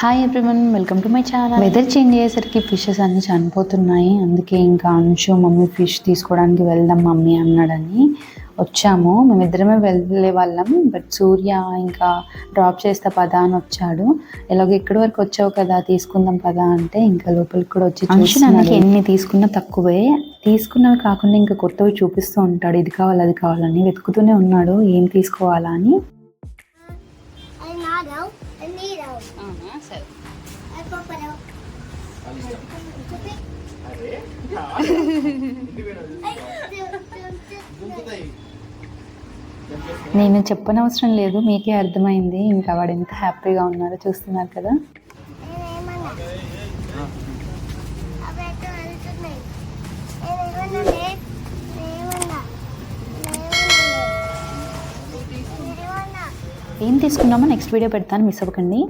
Hi everyone welcome to my channel weather change అయ్యేసరికి fishes అన్ని చనిపోతున్నాయి. అందుకే ఇంకా అంశు మమ్మీ ఫిష్ తీసుకోవడానికి వెళ్దాం మమ్మీ అన్నాడని వచ్చాము. మేమిద్దరమే వెళ్ళే వాళ్ళం బట్ సూర్య ఇంకా డ్రాప్ చేస్తా పదా అని వచ్చాడు. ఎలాగో ఇక్కడి వరకు వచ్చావు కదా తీసుకుందాం పదా అంటే ఇంకా లోపలికి కూడా వచ్చి చూసినానికి ఎన్ని తీసుకున్నా తక్కువే. తీసుకున్నవి కాకుండా ఇంకా కొత్తవి చూపిస్తూ ఉంటాడు. ఇది కావాలి అది కావాలని వెతుకుతూనే ఉన్నాడు. ఏం తీసుకోవాలా అని. Nadaw. Ay, nidaw. సరే Ay, papalaw. నేను చెప్పనవసరం లేదు మీకే అర్థమైంది ఇంకా వాడు ఎంత హ్యాపీగా ఉన్నారో చూస్తున్నారు కదా ఏం తీసుకున్నామో నెక్స్ట్ వీడియో పెడతాను మిస్ అవ్వకండి.